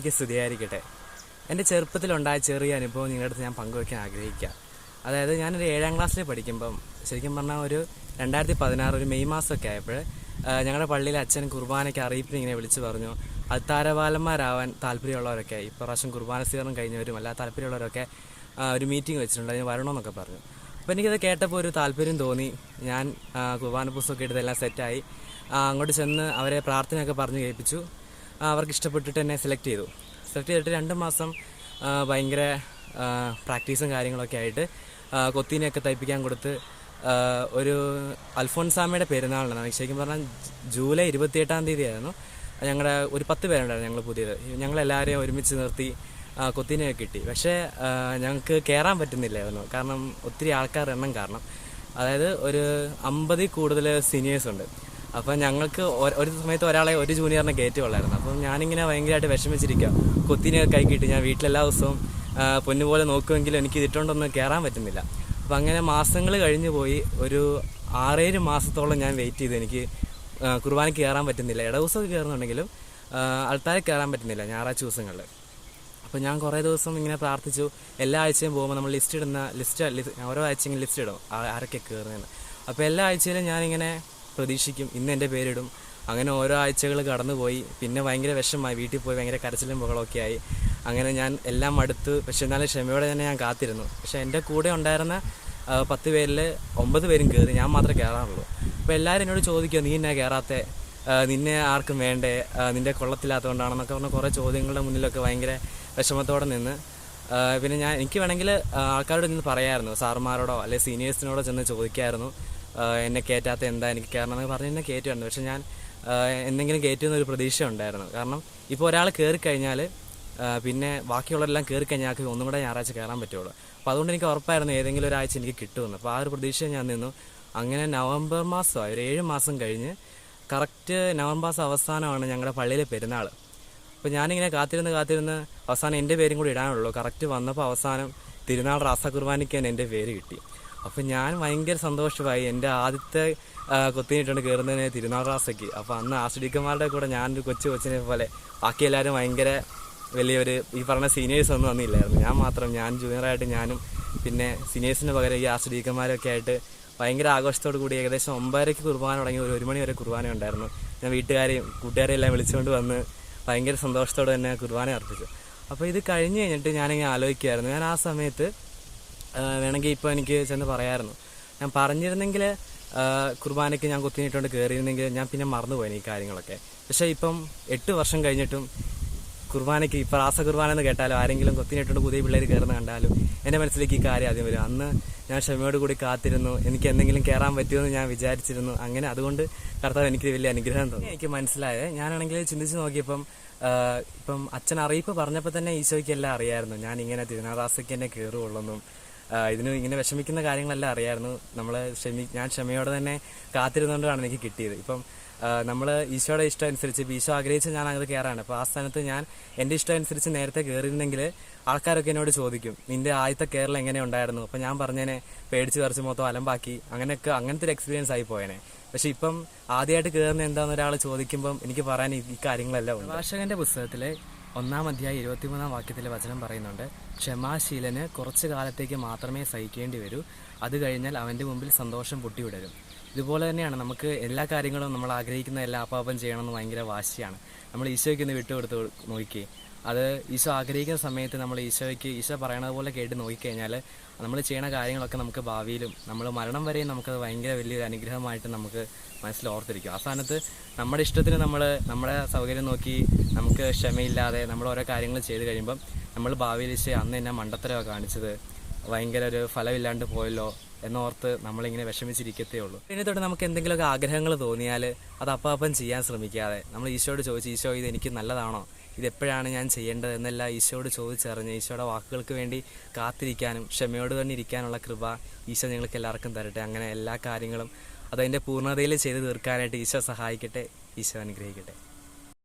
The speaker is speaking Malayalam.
മിശിഹായിക്ക് സ്തുതിയായിരിക്കട്ടെ. എന്റെ ചെറുപ്പത്തിലുണ്ടായ ചെറിയ അനുഭവം നിങ്ങളുടെ അടുത്ത് ഞാൻ പങ്കുവയ്ക്കാൻ ആഗ്രഹിക്കുക അതായത് ഞാനൊരു ഏഴാം ക്ലാസ്സിൽ പഠിക്കുമ്പം ശരിക്കും പറഞ്ഞാൽ ഒരു രണ്ടായിരത്തി പതിനാറ് ഒരു മെയ് മാസമൊക്കെ ആയപ്പോൾ ഞങ്ങളുടെ പള്ളിയിൽ അച്ഛൻ കുർബാനയ്ക്ക് അറിയിപ്പിന് ഇങ്ങനെ വിളിച്ചു പറഞ്ഞു അത്താരപാലന്മാരാവാൻ താല്പര്യമുള്ളവരൊക്കെ ഇപ്രാവശ്യം കുർബാന സ്വീകരണം കഴിഞ്ഞവരും അല്ല താല്പര്യമുള്ളവരൊക്കെ ഒരു മീറ്റിംഗ് വെച്ചിട്ടുണ്ട് അതിന് വരണമെന്നൊക്കെ പറഞ്ഞു. അപ്പോൾ എനിക്കത് കേട്ടപ്പോൾ ഒരു താല്പര്യം തോന്നി. ഞാൻ കുർബാന പുസ്തകമൊക്കെ എടുത്തെല്ലാം സെറ്റായി അങ്ങോട്ട് ചെന്ന് അവരെ പ്രാർത്ഥനയൊക്കെ പറഞ്ഞു കേൾപ്പിച്ചു. അവർക്ക് ഇഷ്ടപ്പെട്ടിട്ട് എന്നെ സെലക്ട് ചെയ്തു. സെലക്ട് ചെയ്തിട്ട് രണ്ട് മാസം ഭയങ്കര പ്രാക്ടീസും കാര്യങ്ങളൊക്കെ ആയിട്ട് കൊത്തിനെയൊക്കെ തയ്പ്പിക്കാൻ കൊടുത്ത് ഒരു അൽഫോൻസാമയുടെ പെരുന്നാളാണ് ശരിക്കും പറഞ്ഞാൽ ജൂലൈ ഇരുപത്തിയെട്ടാം തീയതി ആയിരുന്നു ഞങ്ങളുടെ ഒരു പത്ത് പേരുണ്ടായിരുന്നു ഞങ്ങൾ പുതിയത്. ഞങ്ങളെല്ലാവരെയും ഒരുമിച്ച് നിർത്തി കൊത്തിനെയൊക്കെ കിട്ടി. പക്ഷേ ഞങ്ങൾക്ക് കയറാൻ പറ്റുന്നില്ലായിരുന്നു. കാരണം ഒത്തിരി ആൾക്കാർ എണ്ണം കാരണം. അതായത് ഒരു അമ്പതിൽ കൂടുതൽ സീനിയേഴ്സ് ഉണ്ട്. അപ്പം ഞങ്ങൾക്ക് ഒരു സമയത്ത് ഒരാളെ ഒരു ജൂനിയറിനെ കയറ്റി കൊള്ളായിരുന്നു. അപ്പം ഞാനിങ്ങനെ ഭയങ്കരമായിട്ട് വിഷമിച്ചിരിക്കുക കൊത്തിനെ കൈ കിട്ടി. ഞാൻ വീട്ടിലെല്ലാ ദിവസവും പൊന്നുപോലെ നോക്കുമെങ്കിലും എനിക്ക് ഇതിട്ടുകൊണ്ടൊന്നും കയറാൻ പറ്റുന്നില്ല. അപ്പം അങ്ങനെ മാസങ്ങൾ കഴിഞ്ഞു പോയി. ഒരു ആറേഴ് മാസത്തോളം ഞാൻ വെയിറ്റ് ചെയ്തു. എനിക്ക് കുർബാനയ്ക്ക് കയറാൻ പറ്റുന്നില്ല. ഇട ദിവസമൊക്കെ കയറുന്നുണ്ടെങ്കിലും അൾത്താരെ കയറാൻ പറ്റുന്നില്ല ഞായറാഴ്ച ദിവസങ്ങളിൽ അപ്പോൾ ഞാൻ കുറേ ദിവസം ഇങ്ങനെ പ്രാർത്ഥിച്ചു. എല്ലാ ആഴ്ചയും പോകുമ്പോൾ നമ്മൾ ലിസ്റ്റ് ഇടുന്ന ലിസ്റ്റ് ഓരോ ആഴ്ചയും ലിസ്റ്റ് ഇടും. ആരൊക്കെ കയറുന്നതെന്ന് അപ്പോൾ എല്ലാ ആഴ്ചയിലും ഞാനിങ്ങനെ പ്രതീക്ഷിക്കും. ഇന്ന് എന്റെ പേരിടും. അങ്ങനെ ഓരോ ആഴ്ചകൾ കടന്നുപോയി. പിന്നെ ഭയങ്കര വിഷമമായി. വീട്ടിൽ പോയി ഭയങ്കര കരച്ചിലും ബഹളമൊക്കെ ആയി. അങ്ങനെ ഞാൻ എല്ലാം അടുത്ത് പക്ഷെ എന്നാലും ക്ഷമയോടെ തന്നെ ഞാൻ കാത്തിരുന്നു. പക്ഷെ എന്റെ കൂടെ ഉണ്ടായിരുന്ന പത്ത് പേരിൽ ഒമ്പത് പേരും കയറി ഞാൻ മാത്രമേ കയറാറുള്ളൂ അപ്പോൾ എല്ലാവരും എന്നോട് ചോദിക്കുക നീ എന്നാ കയറാത്ത നിന്നെ ആർക്കും വേണ്ടേ? നിന്റെ കൊള്ളത്തില്ലാത്തതുകൊണ്ടാണെന്നൊക്കെ പറഞ്ഞ കുറേ ചോദ്യങ്ങളുടെ മുന്നിലൊക്കെ ഭയങ്കര വിഷമത്തോടെ നിന്ന് പിന്നെ ഞാൻ എനിക്ക് വേണമെങ്കിൽ ആൾക്കാരോട് നിന്ന് പറയായിരുന്നു. സാറുമാരോടോ അല്ലെങ്കിൽ സീനിയേഴ്സിനോടോ ചെന്ന് ചോദിക്കായിരുന്നു. എന്നെ കയറ്റാത്ത എന്താ എനിക്ക് കയറണം എന്ന് പറഞ്ഞ് എന്നെ കയറ്റുമായിരുന്നു പക്ഷെ ഞാൻ എന്തെങ്കിലും കയറ്റുമെന്നൊരു പ്രതീക്ഷ ഉണ്ടായിരുന്നു. കാരണം ഇപ്പോൾ ഒരാൾ കയറിക്കഴിഞ്ഞാൽ കഴിഞ്ഞാൽ പിന്നെ ബാക്കിയുള്ളവരെല്ലാം കയറി കഴിഞ്ഞാൽ ഞങ്ങൾക്ക് ഒന്നും കൂടെ ഞായറാഴ്ച കയറാൻ പറ്റുള്ളൂ. അപ്പോൾ അതുകൊണ്ട് എനിക്ക് ഉറപ്പായിരുന്നു ഏതെങ്കിലും ഒരാഴ്ച എനിക്ക് കിട്ടുമെന്ന്. അപ്പോൾ ആ ഒരു പ്രതീക്ഷ ഞാൻ നിന്നു. അങ്ങനെ നവംബർ മാസമായി ഒരു ഏഴ് മാസം കഴിഞ്ഞ് കറക്റ്റ് നവംബർ മാസം അവസാനമാണ് ഞങ്ങളുടെ പള്ളിയിലെ പെരുന്നാൾ അപ്പോൾ ഞാനിങ്ങനെ കാത്തിരുന്ന് കാത്തിരുന്ന് അവസാനം എന്റെ പേരും കൂടി ഇടാനുള്ളൂ. കറക്റ്റ് വന്നപ്പോൾ അവസാനം തിരുനാൾ റാസ കുർബാനയ്ക്ക് തന്നെ എന്റെ പേര് കിട്ടി. അപ്പോൾ ഞാൻ ഭയങ്കര സന്തോഷമായി എന്റെ ആദ്യത്തെ കൊത്തിനിട്ടുണ്ട് കയറുന്നതിന് തിരുനാൾ റാസയ്ക്ക്. അപ്പോൾ അന്ന് ആസ്വദിക്കന്മാരുടെ കൂടെ ഞാനൊരു കൊച്ചു കൊച്ചിനെ പോലെ ബാക്കി എല്ലാവരും ഭയങ്കര വലിയൊരു ഈ പറഞ്ഞ സീനിയേഴ്സ് ഒന്നും വന്നില്ലായിരുന്നു. ഞാൻ മാത്രം ഞാൻ ജൂനിയറായിട്ട് ഞാനും പിന്നെ സീനിയേഴ്സിന് പകരം ഈ ആസ്വദിക്കന്മാരൊക്കെ ആയിട്ട് ഭയങ്കര ആഘോഷത്തോടു കൂടി ഏകദേശം ഒമ്പതരയ്ക്ക് കുർബാന തുടങ്ങി. ഒരു ഒരു മണി വരെ കുർബാന ഉണ്ടായിരുന്നു. ഞാൻ വീട്ടുകാരെയും കൂട്ടുകാരെയും എല്ലാം വിളിച്ചുകൊണ്ട് വന്ന് ഭയങ്കര സന്തോഷത്തോടെ തന്നെ കുർബാന അർപ്പിച്ചു. അപ്പോൾ ഇത് കഴിഞ്ഞ് കഴിഞ്ഞിട്ട് ഞാനിങ്ങനെ ആലോചിക്കുമായിരുന്നു ഞാൻ ആ സമയത്ത് വേണമെങ്കിൽ ഇപ്പോൾ എനിക്ക് ചെന്ന് പറയായിരുന്നു. ഞാൻ പറഞ്ഞിരുന്നെങ്കിൽ കുർബാനയ്ക്ക് ഞാൻ കുത്തിനിട്ടുകൊണ്ട് കയറിയിരുന്നെങ്കിൽ ഞാൻ പിന്നെ മറന്നുപോയി ഈ കാര്യങ്ങളൊക്കെ. പക്ഷേ ഇപ്പം എട്ട് വർഷം കഴിഞ്ഞിട്ടും കുർബാനയ്ക്ക് ഈ പ്രാസ കുർബാന എന്ന് കേട്ടാലും ആരെങ്കിലും കൊത്തിനിട്ടുണ്ട് പുതിയ പിള്ളേർ കയറുന്ന കണ്ടാലും എന്റെ മനസ്സിലേക്ക് ഈ കാര്യം ആദ്യം വരും. അന്ന് ഞാൻ ക്ഷമയോട് കൂടി കാത്തിരുന്നു. എനിക്ക് എന്തെങ്കിലും കയറാൻ പറ്റുമെന്ന് ഞാൻ വിചാരിച്ചിരുന്നു. അങ്ങനെ അതുകൊണ്ട് കർത്താവ് എനിക്ക് വലിയ അനുഗ്രഹം തോന്നി. എനിക്ക് മനസ്സിലായത് ഞാനാണെങ്കിൽ ചിന്തിച്ച് നോക്കിയപ്പം ഇപ്പം അച്ഛൻ അറിയിപ്പ് പറഞ്ഞപ്പോൾ തന്നെ ഈശോയ്ക്ക് എല്ലാം അറിയായിരുന്നു. ഞാൻ ഇങ്ങനെ തിരുനാദാസയ്ക്ക് എന്നെ കയറുള്ളൂന്നും ഇതിന് ഇങ്ങനെ വിഷമിക്കുന്ന കാര്യങ്ങളെല്ലാം അറിയായിരുന്നു. നമ്മൾ ക്ഷമി ഞാൻ ക്ഷമയോടെ തന്നെ കാത്തിരുന്നുകൊണ്ടാണ് എനിക്ക് കിട്ടിയത്. ഇപ്പം നമ്മൾ ഈശോയുടെ ഇഷ്ടം അനുസരിച്ച് ഈശോ ആഗ്രഹിച്ച് ഞാൻ അങ്ങനെ കയറാണ് അപ്പോൾ ആ സ്ഥാനത്ത് ഞാൻ എന്റെ ഇഷ്ടം അനുസരിച്ച് നേരത്തെ കയറിയിരുന്നെങ്കിൽ ആൾക്കാരൊക്കെ എന്നോട് ചോദിക്കും നിന്റെ ആദ്യത്തെ കേരളം എങ്ങനെ ഉണ്ടായിരുന്നു? അപ്പോൾ ഞാൻ പറഞ്ഞേനെ പേടിച്ച് കുറച്ച് മൊത്തം അലമ്പാക്കി അങ്ങനെയൊക്കെ അങ്ങനത്തെ ഒരു എക്സ്പീരിയൻസ് ആയി പോയേനെ. പക്ഷെ ഇപ്പം ആദ്യമായിട്ട് കയറുന്ന എന്താണെന്ന് ഒരാൾ ചോദിക്കുമ്പം എനിക്ക് പറയാൻ ഈ കാര്യങ്ങളെല്ലാം ഉണ്ട്. ഭാഷകന്റെ പുസ്തകത്തിലെ ഒന്നാം അധ്യായം ഇരുപത്തിമൂന്നാം വാക്യത്തിലെ വചനം പറയുന്നുണ്ട് ക്ഷമാശീലന് കുറച്ച് കാലത്തേക്ക് മാത്രമേ സഹിക്കേണ്ടി വരൂ അത് കഴിഞ്ഞാൽ അവന്റെ മുമ്പിൽ സന്തോഷം പൊട്ടിവിടരും. ഇതുപോലെ തന്നെയാണ്. നമുക്ക് എല്ലാ കാര്യങ്ങളും നമ്മൾ ആഗ്രഹിക്കുന്ന എല്ലാ അപ്പാപ്പം ചെയ്യണമെന്ന് ഭയങ്കര വാശിയാണ്. നമ്മൾ ഈശോയ്ക്ക് ഒന്ന് വിട്ടുകൊടുത്ത് നോക്കി അത് ഈശോ ആഗ്രഹിക്കുന്ന സമയത്ത് നമ്മൾ ഈശോയ്ക്ക് ഈശോ പറയണത് പോലെ കേട്ട് നോക്കിക്കഴിഞ്ഞാൽ നമ്മൾ ചെയ്യണ കാര്യങ്ങളൊക്കെ നമുക്ക് ഭാവിയിലും നമ്മൾ മരണം വരെയും നമുക്കത് ഭയങ്കര വലിയൊരു അനുഗ്രഹമായിട്ട് നമുക്ക് മനസ്സിൽ ഓർത്തിരിക്കും. ആ സ്ഥാനത്ത് നമ്മുടെ ഇഷ്ടത്തിന് നമ്മൾ നമ്മുടെ സൗകര്യം നോക്കി നമുക്ക് ക്ഷമയില്ലാതെ നമ്മൾ ഓരോ കാര്യങ്ങൾ ചെയ്ത് കഴിയുമ്പം നമ്മൾ ഭാവിയിൽ ഈശോ അന്ന് എന്നെ മണ്ടത്തരമാണ് കാണിച്ചത്. ഭയങ്കര ഒരു ഫലമില്ലാണ്ട് പോയല്ലോ. എന്നോർത്ത് നമ്മളിങ്ങനെ വിഷമിച്ചിരിക്കത്തേ ഉള്ളൂ പിന്നെ തൊട്ട് നമുക്ക് എന്തെങ്കിലുമൊക്കെ ആഗ്രഹങ്ങൾ തോന്നിയാൽ അത് അപ്പം ചെയ്യാൻ ശ്രമിക്കാതെ നമ്മൾ ഈശോയോട് ചോദിച്ച് ഈശോ ഇത് എനിക്ക് നല്ലതാണോ? ഇത് എപ്പോഴാണ് ഞാൻ ചെയ്യേണ്ടത്? എന്നല്ല ഈശോയോട് ചോദിച്ചറിഞ്ഞ് ഈശോയുടെ വാക്കുകൾക്ക് വേണ്ടി കാത്തിരിക്കാനും ക്ഷമയോട് തന്നെ ഇരിക്കാനുള്ള കൃപ ഈശോ നിങ്ങൾക്ക് എല്ലാവർക്കും തരട്ടെ. അങ്ങനെ എല്ലാ കാര്യങ്ങളും അതതിന്റെ പൂർണതയിൽ ചെയ്തു തീർക്കാനായിട്ട് ഈശോ സഹായിക്കട്ടെ ഈശോ അനുഗ്രഹിക്കട്ടെ.